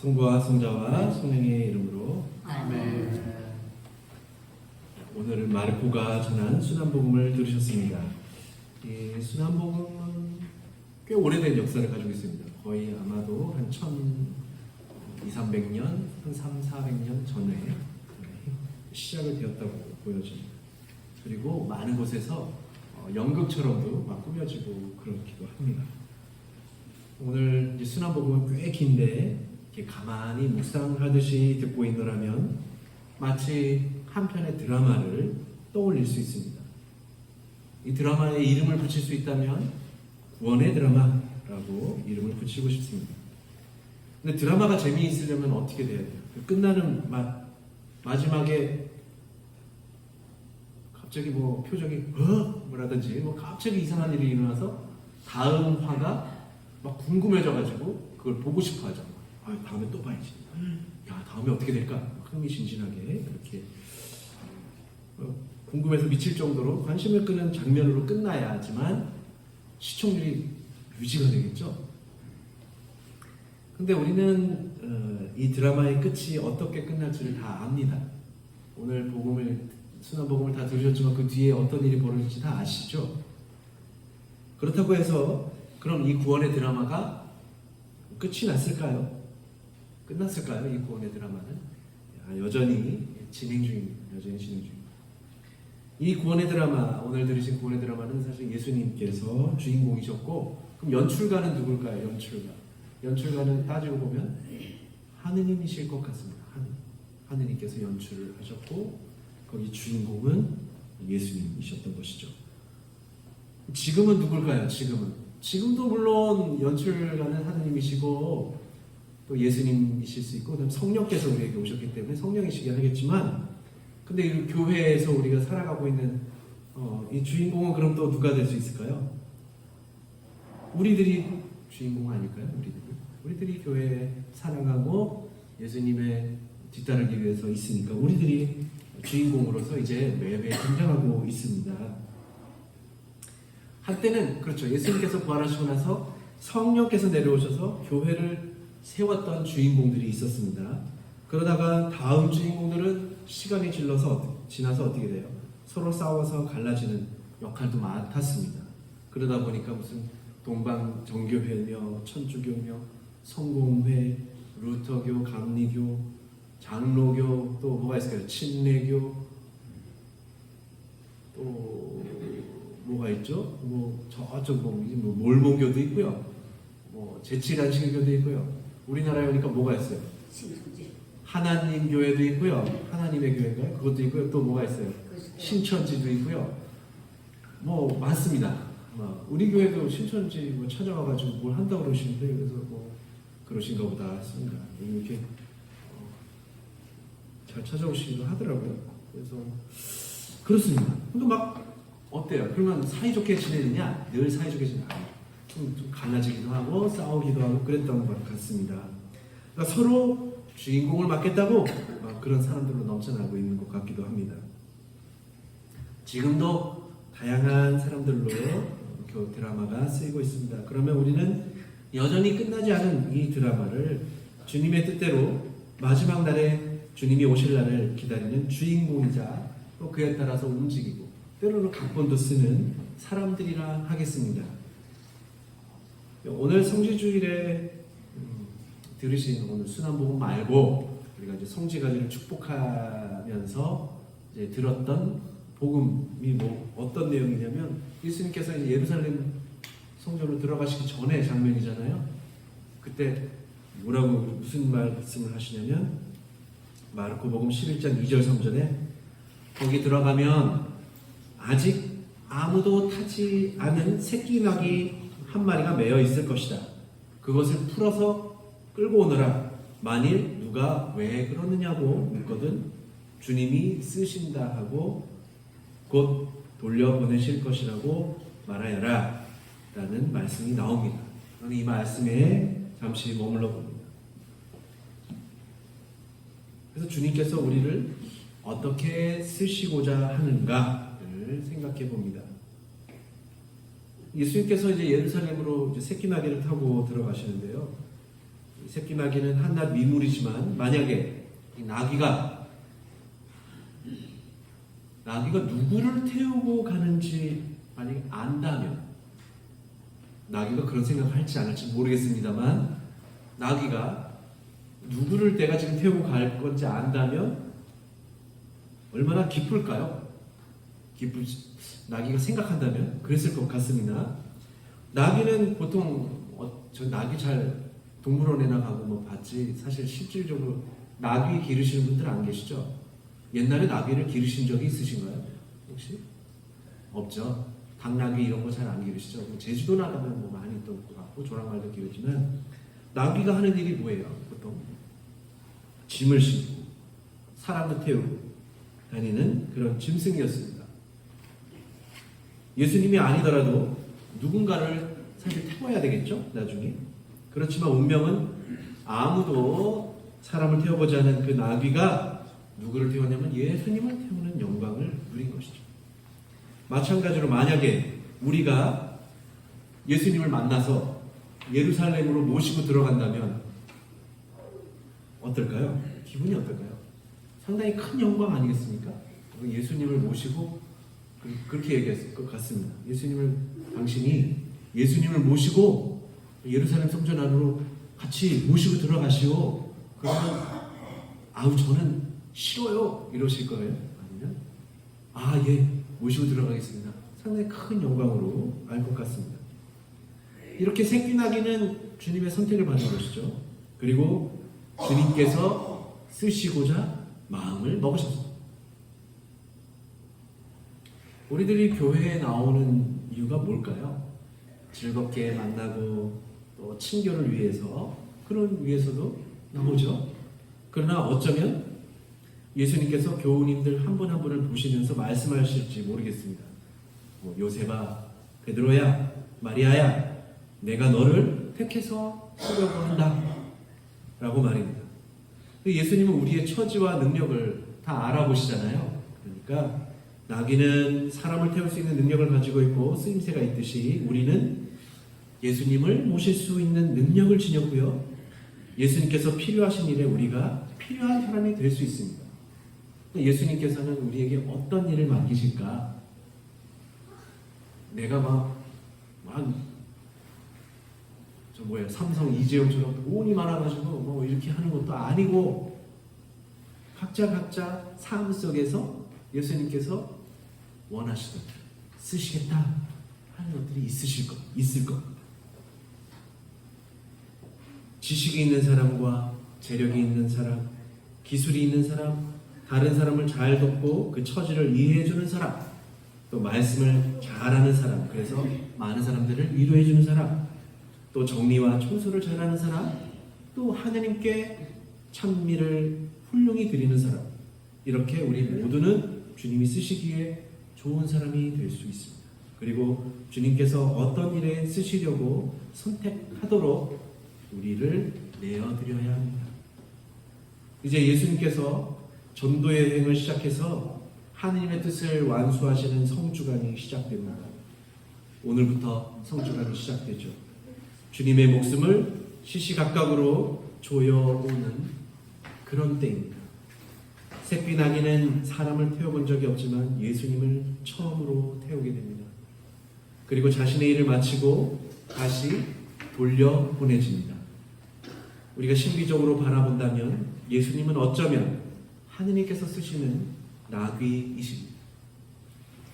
성부와 성자와 성령의 이름으로 아멘. 오늘은 마르코가 전한 순환복음을 들으셨습니다. 이 순환복음은 꽤 오래된 역사를 가지고 있습니다. 거의 아마도 한 1 2, 300년, 한 3, 400년 전에 시작을 되었다고 보여집니다. 그리고 많은 곳에서 어, 연극처럼도 막 꾸며지고 그렇기도 합니다. 오늘 이 순환복음은 꽤 긴데 이렇게 가만히 묵상하듯이 듣고 있노라면 마치 한 편의 드라마를 떠올릴 수 있습니다. 이 드라마에 이름을 붙일 수 있다면 구원의 드라마라고 이름을 붙이고 싶습니다. 근데 드라마가 재미있으려면 어떻게 돼야 돼요? 그 끝나는 마, 마지막에 갑자기 뭐 표정이 어? 뭐라든지 뭐 갑자기 이상한 일이 일어나서 다음 화가 막 궁금해져가지고 그걸 보고 싶어 하잖 아. 아, 다음에 또 봐야지. 야, 다음에 어떻게 될까? 흥미진진하게 그렇게 어, 궁금해서 미칠 정도로 관심을 끄는 장면으로 끝나야 하지만 시청률이 유지가 되겠죠. 근데 우리는 어, 이 드라마의 끝이 어떻게 끝날지를 다 압니다. 오늘 복음을 순환 복음을 다 들으셨지만 그 뒤에 어떤 일이 벌어질지 다 아시죠? 그렇다고 해서 그럼 이 구원의 드라마가 끝이 났을까요? 끝났을까요? 이 구원의 드라마는 아, 여전히 진행 중입니다. 여전히 진행 중입니다. 이 구원의 드라마 오늘 들으신 구원의 드라마는 사실 예수님께서 주인공이셨고 그럼 연출가는 누굴까요? 연출가 연출가는 따지고 보면 하느님이실 것 같습니다. 하느님. 하느님께서 연출을 하셨고 거기 주인공은 예수님이셨던 것이죠. 지금은 누굴까요? 지금은 지금도 물론 연출가는 하느님이시고 또 예수님이실 수 있고 그다음 성령께서 우리에게 오셨기 때문에 성령이시긴 하겠지만 근데 이 교회에서 우리가 살아가고 있는 어, 이 주인공은 그럼 또 누가 될 수 있을까요? 우리들이 주인공 아닐까요? 우리들이 우리들이 교회에 살아가고 예수님의 뒤따르기 위해서 있으니까 우리들이 주인공으로서 이제 매매 등장하고 있습니다. 한때는 그렇죠. 예수님께서 부활하시고 나서 성령께서 내려오셔서 교회를 세웠던 주인공들이 있었습니다. 그러다가 다음 주인공들은 시간이 질러서 지나서 어떻게 돼요? 서로 싸워서 갈라지는 역할도 맡았습니다. 그러다 보니까 무슨 동방 정교회며 천주교며 성공회, 루터교, 감리교, 장로교 또 뭐가 있을까요? 침례교 또 뭐가 있죠? 뭐 저쪽 뭐, 뭐 몰몬교도 있고요. 뭐 제칠한 실교도 있고요. 우리나라에 오니까 뭐가 있어요? 하나님 교회도 있고요. 하나님의 교회인가요? 그것도 있고요. 또 뭐가 있어요? 신천지도 있고요. 뭐 많습니다. 뭐 우리 교회도 신천지 뭐 찾아와가지고 뭘 한다고 그러시는데 그래서 뭐 그러신가 보다 했습니다. 이렇게 어, 잘 찾아오시기도 하더라고요. 그래서 그렇습니다. 근데 막 어때요? 그러면 사이좋게 지내느냐? 늘 사이좋게 지내냐? 좀, 좀 갈라지기도 하고 싸우기도 하고 그랬던 것 같습니다. 그러니까 서로 주인공을 맡겠다고 어, 그런 사람들로 넘쳐나고 있는 것 같기도 합니다. 지금도 다양한 사람들로 어, 교 드라마가 쓰이고 있습니다. 그러면 우리는 여전히 끝나지 않은 이 드라마를 주님의 뜻대로 마지막 날에 주님이 오실 날을 기다리는 주인공이자 또 그에 따라서 움직이고 때로는 각본도 쓰는 사람들이라 하겠습니다. 오늘 성지주일에 음, 들으신 오늘 순환복음 말고 우리가 이제 성지가지를 축복하면서 이제 들었던 복음이 뭐 어떤 내용이냐면 예수님께서 이제 예루살렘 성전으로 들어가시기 전에 장면이잖아요. 그때 뭐라고 무슨 말씀을 하시냐면 마르코복음 11장 2절 3절에 거기 들어가면 아직 아무도 타지 않은 새끼 낙이 한 마리가 매여 있을 것이다. 그것을 풀어서 끌고 오너라. 만일 누가 왜 그러느냐고 묻거든 주님이 쓰신다 하고 곧 돌려보내실 것이라고 말하여라. 라는 말씀이 나옵니다. 저는 이 말씀에 잠시 머물러 봅니다. 그래서 주님께서 우리를 어떻게 쓰시고자 하는가를 생각해 봅니다. 예수님께서 이제 예루살렘으로 이제 새끼 나귀를 타고 들어가시는데요. 새끼 나귀는 한낱 미물이지만 만약에 이 나귀가 나귀가 누구를 태우고 가는지 만약에 안다면 나귀가 그런 생각을 할지 안 할지 모르겠습니다만 나귀가 누구를 내가 지금 태우고 갈 건지 안다면 얼마나 기쁠까요? 기쁠 나귀가 생각한다면 그랬을 것 같습니다. 나귀는 보통 어, 저 나귀 잘 동물원에나 가고 뭐 봤지 사실 실질적으로 나귀 기르시는 분들 안 계시죠? 옛날에 나귀를 기르신 적이 있으신가요? 혹시? 없죠. 당나귀 이런 거 잘 안 기르시죠? 뭐 제주도 나 가면 뭐 많이 또 있고 같고 조랑말도 기르지만 나귀가 하는 일이 뭐예요? 보통 짐을 싣고 사람을 태우고 다니는 그런 짐승이었습니다. 예수님이 아니더라도 누군가를 사실 태워야 되겠죠? 나중에. 그렇지만 운명은 아무도 사람을 태워보지 않은 그 나귀가 누구를 태웠냐면 예수님을 태우는 영광을 누린 것이죠. 마찬가지로 만약에 우리가 예수님을 만나서 예루살렘으로 모시고 들어간다면 어떨까요? 기분이 어떨까요? 상당히 큰 영광 아니겠습니까? 예수님을 모시고 그- 그렇게 얘기했을 것 같습니다. 예수님을 당신이 예수님을 모시고 예루살렘 성전 안으로 같이 모시고 들어가시오. 그러면 아우 저는 싫어요 이러실 거예요. 아니면 아예 모시고 들어가겠습니다. 상당히 큰 영광으로 알 것 같습니다. 이렇게 새끼나기는 주님의 선택을 받는 것이죠. 그리고 주님께서 쓰시고자 마음을 먹으셨습니다. 우리들이 교회에 나오는 이유가 뭘까요? 즐겁게 만나고 또 친교를 위해서 그런 위해서도 나오죠. 그러나 어쩌면 예수님께서 교우님들 한 분 한 분을 보시면서 말씀하실지 모르겠습니다. 뭐 요셉아, 베드로야, 마리아야, 내가 너를 택해서 쓰려고 한다. 라고 말입니다. 예수님은 우리의 처지와 능력을 다 알아보시잖아요. 그러니까 나귀는 사람을 태울 수 있는 능력을 가지고 있고 쓰임새가 있듯이 우리는 예수님을 모실 수 있는 능력을 지녔고요. 예수님께서 필요하신 일에 우리가 필요한 사람이 될 수 있습니다. 예수님께서는 우리에게 어떤 일을 맡기실까? 내가 막, 막, 저 뭐야, 삼성 이재용처럼 돈이 많아가지고 뭐 이렇게 하는 것도 아니고, 각자 각자 삶 속에서 예수님께서 원하시던 쓰시겠다 하는 것들이 있으실 것, 있을 것. 지식이 있는 사람과 재력이 있는 사람, 기술이 있는 사람, 다른 사람을 잘 돕고 그 처지를 이해해주는 사람, 또 말씀을 잘하는 사람, 그래서 많은 사람들을 위로해주는 사람, 또 정리와 청소를 잘하는 사람, 또 하나님께 찬미를 훌륭히 드리는 사람, 이렇게 우리 모두는 주님이 쓰시기에 좋은 사람이 될 수 있습니다. 그리고 주님께서 어떤 일에 쓰시려고 선택하도록 우리를 내어드려야 합니다. 이제 예수님께서 전도의 여행을 시작해서 하느님의 뜻을 완수하시는 성주간이 시작됩니다. 오늘부터 성주간이 시작되죠. 주님의 목숨을 시시각각으로 조여오는 그런 때입니다. 새끼나기는 사람을 태워본 적이 없지만 예수님을 처음으로 태우게 됩니다. 그리고 자신의 일을 마치고 다시 돌려 보내집니다. 우리가 신비적으로 바라본다면 예수님은 어쩌면 하느님께서 쓰시는 나귀이십니다.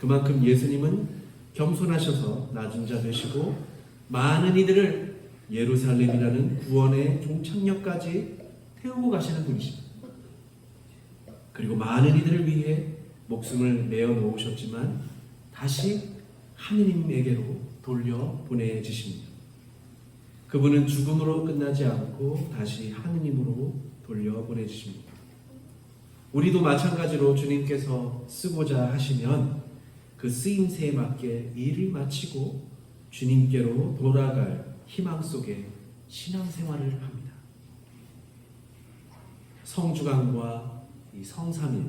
그만큼 예수님은 겸손하셔서 낮은 자 되시고 많은 이들을 예루살렘이라는 구원의 종착역까지 태우고 가시는 분이십니다. 그리고 많은 이들을 위해 목숨을 내어 놓으셨지만 다시 하느님에게로 돌려 보내주십니다. 그분은 죽음으로 끝나지 않고 다시 하느님으로 돌려 보내주십니다. 우리도 마찬가지로 주님께서 쓰고자 하시면 그 쓰임새에 맞게 일을 마치고 주님께로 돌아갈 희망 속에 신앙생활을 합니다. 성주간과 이 성삼일,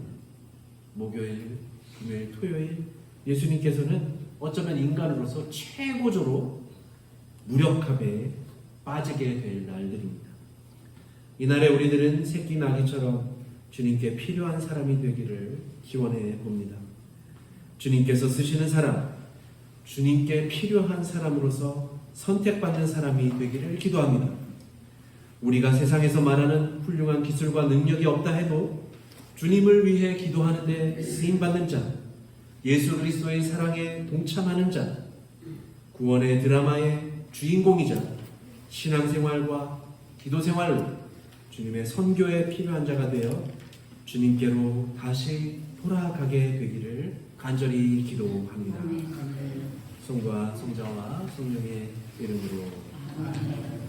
목요일, 금요일, 토요일 예수님께서는 어쩌면 인간으로서 최고조로 무력함에 빠지게 될 날들입니다. 이날에 우리들은 새끼 나귀처럼 주님께 필요한 사람이 되기를 기원해 봅니다. 주님께서 쓰시는 사람, 주님께 필요한 사람으로서 선택받는 사람이 되기를 기도합니다. 우리가 세상에서 말하는 훌륭한 기술과 능력이 없다 해도 주님을 위해 기도하는데 쓰임 받는 자, 예수 그리스도의 사랑에 동참하는 자, 구원의 드라마의 주인공이자 신앙생활과 기도생활로 주님의 선교에 필요한 자가 되어 주님께로 다시 돌아가게 되기를 간절히 기도합니다. 성과 성자와 성령의 이름으로 아멘.